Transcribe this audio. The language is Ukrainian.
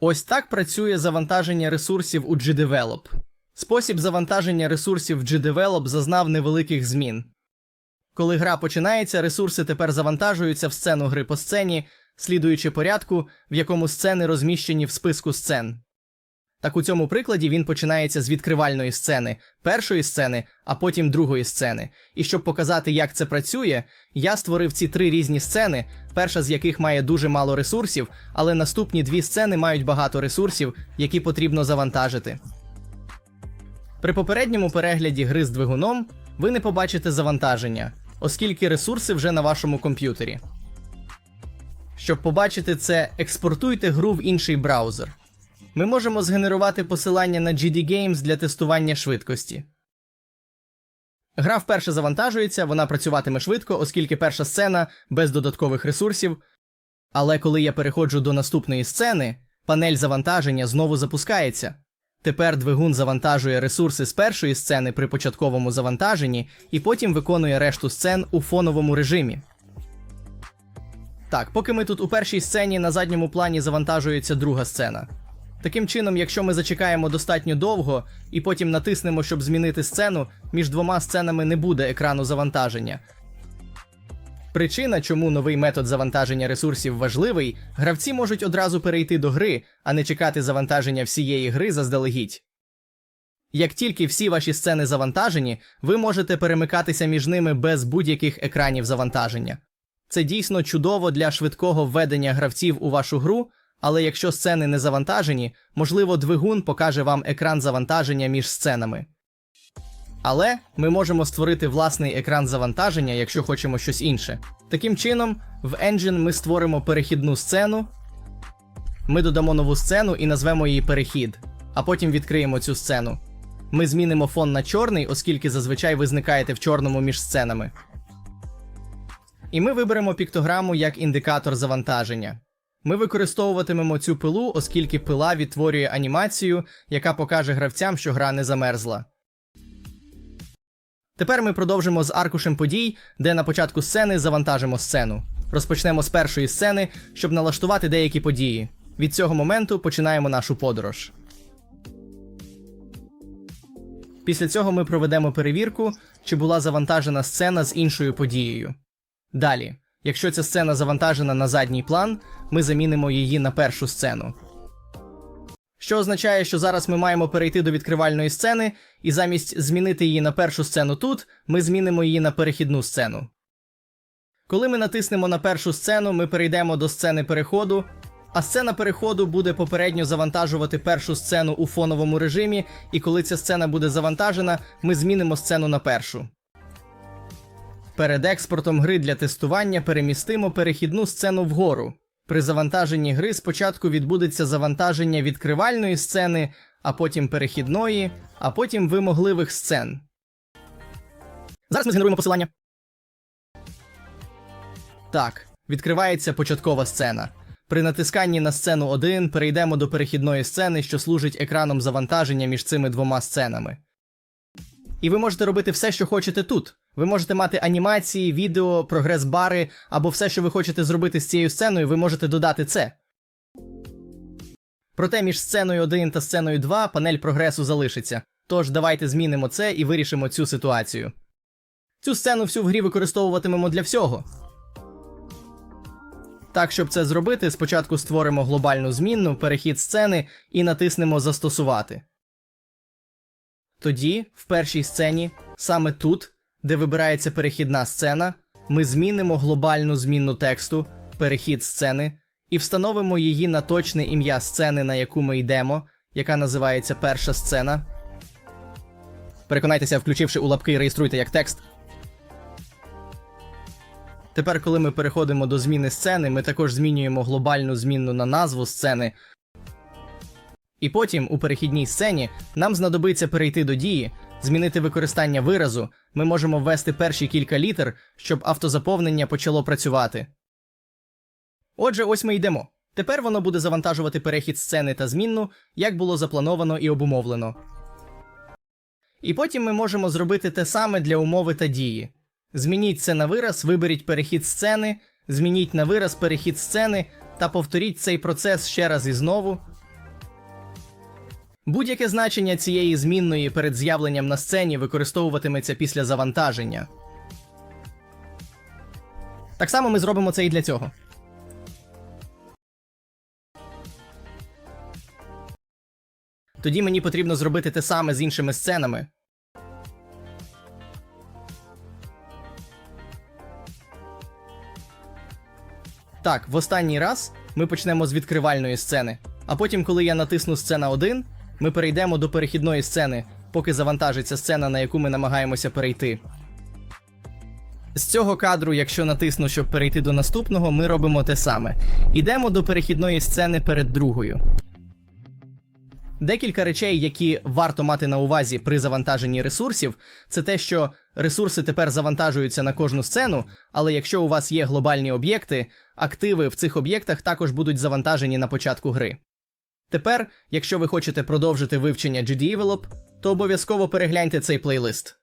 Ось так працює завантаження ресурсів у GDevelop. Спосіб завантаження ресурсів в GDevelop зазнав невеликих змін. Коли гра починається, ресурси тепер завантажуються в сцену гри по сцені, слідуючи порядку, в якому сцени розміщені в списку сцен. Так у цьому прикладі він починається з відкривальної сцени, першої сцени, а потім другої сцени. І щоб показати, як це працює, я створив ці три різні сцени, перша з яких має дуже мало ресурсів, але наступні дві сцени мають багато ресурсів, які потрібно завантажити. При попередньому перегляді гри з двигуном ви не побачите завантаження, оскільки ресурси вже на вашому комп'ютері. Щоб побачити це, експортуйте гру в інший браузер. Ми можемо згенерувати посилання на GD Games для тестування швидкості. Гра вперше завантажується, вона працюватиме швидко, оскільки перша сцена без додаткових ресурсів. Але коли я переходжу до наступної сцени, панель завантаження знову запускається. Тепер двигун завантажує ресурси з першої сцени при початковому завантаженні і потім виконує решту сцен у фоновому режимі. Так, поки ми тут у першій сцені на задньому плані завантажується друга сцена. Таким чином, якщо ми зачекаємо достатньо довго і потім натиснемо, щоб змінити сцену, між двома сценами не буде екрану завантаження. Причина, чому новий метод завантаження ресурсів важливий, гравці можуть одразу перейти до гри, а не чекати завантаження всієї гри заздалегідь. Як тільки всі ваші сцени завантажені, ви можете перемикатися між ними без будь-яких екранів завантаження. Це дійсно чудово для швидкого введення гравців у вашу гру, але якщо сцени не завантажені, можливо, двигун покаже вам екран завантаження між сценами. Але ми можемо створити власний екран завантаження, якщо хочемо щось інше. Таким чином, в Engine ми створимо перехідну сцену, ми додамо нову сцену і назвемо її перехід, а потім відкриємо цю сцену. Ми змінимо фон на чорний, оскільки зазвичай ви зникаєте в чорному між сценами. І ми виберемо піктограму як індикатор завантаження. Ми використовуватимемо цю пилу, оскільки пила відтворює анімацію, яка покаже гравцям, що гра не замерзла. Тепер ми продовжимо з аркушем подій, де на початку сцени завантажимо сцену. Розпочнемо з першої сцени, щоб налаштувати деякі події. Від цього моменту починаємо нашу подорож. Після цього ми проведемо перевірку, чи була завантажена сцена з іншою подією. Далі, якщо ця сцена завантажена на задній план, ми замінимо її на першу сцену. Що означає, що зараз ми маємо перейти до відкривальної сцени, і замість змінити її на першу сцену тут, ми змінимо її на перехідну сцену. Коли ми натиснемо на першу сцену, ми перейдемо до сцени переходу, а сцена переходу буде попередньо завантажувати першу сцену у фоновому режимі, і коли ця сцена буде завантажена, ми змінимо сцену на першу. Перед експортом гри для тестування перемістимо перехідну сцену вгору. При завантаженні гри спочатку відбудеться завантаження відкривальної сцени, а потім перехідної, а потім вимогливих сцен. Зараз ми згенеруємо посилання. Так, відкривається початкова сцена. При натисканні на сцену 1 перейдемо до перехідної сцени, що служить екраном завантаження між цими двома сценами. І ви можете робити все, що хочете тут. Ви можете мати анімації, відео, прогрес-бари або все, що ви хочете зробити з цією сценою, ви можете додати це. Проте між сценою 1 та сценою 2 панель прогресу залишиться. Тож давайте змінимо це і вирішимо цю ситуацію. Цю сцену всю в грі використовуватимемо для всього. Так, щоб це зробити, спочатку створимо глобальну змінну, перехід сцени і натиснемо Застосувати. Тоді, в першій сцені, саме тут, де вибирається перехідна сцена, ми змінимо глобальну змінну тексту, перехід сцени, і встановимо її на точне ім'я сцени, на яку ми йдемо, яка називається перша сцена. Переконайтеся, включивши у лапки, реєструйте як текст. Тепер, коли ми переходимо до зміни сцени, ми також змінюємо глобальну змінну на назву сцени. І потім, у перехідній сцені, нам знадобиться перейти до дії, змінити використання виразу. Ми можемо ввести перші кілька літер, щоб автозаповнення почало працювати. Отже, ось ми йдемо. Тепер воно буде завантажувати перехід сцени та змінну, як було заплановано і обумовлено. І потім ми можемо зробити те саме для умови та дії. Змініть це на вираз, виберіть перехід сцени, змініть на вираз перехід сцени та повторіть цей процес ще раз і знову, Будь-яке значення цієї змінної перед з'явленням на сцені використовуватиметься після завантаження. Так само ми зробимо це і для цього. Тоді мені потрібно зробити те саме з іншими сценами. Так, в останній раз ми почнемо з відкривальної сцени. А потім, коли я натисну сцена 1, ми перейдемо до перехідної сцени, поки завантажиться сцена, на яку ми намагаємося перейти. З цього кадру, якщо натисну, щоб перейти до наступного, ми робимо те саме. Ідемо до перехідної сцени перед другою. Декілька речей, які варто мати на увазі при завантаженні ресурсів, це те, що ресурси тепер завантажуються на кожну сцену, але якщо у вас є глобальні об'єкти, активи в цих об'єктах також будуть завантажені на початку гри. Тепер, якщо ви хочете продовжити вивчення GDevelop, то обов'язково перегляньте цей плейлист.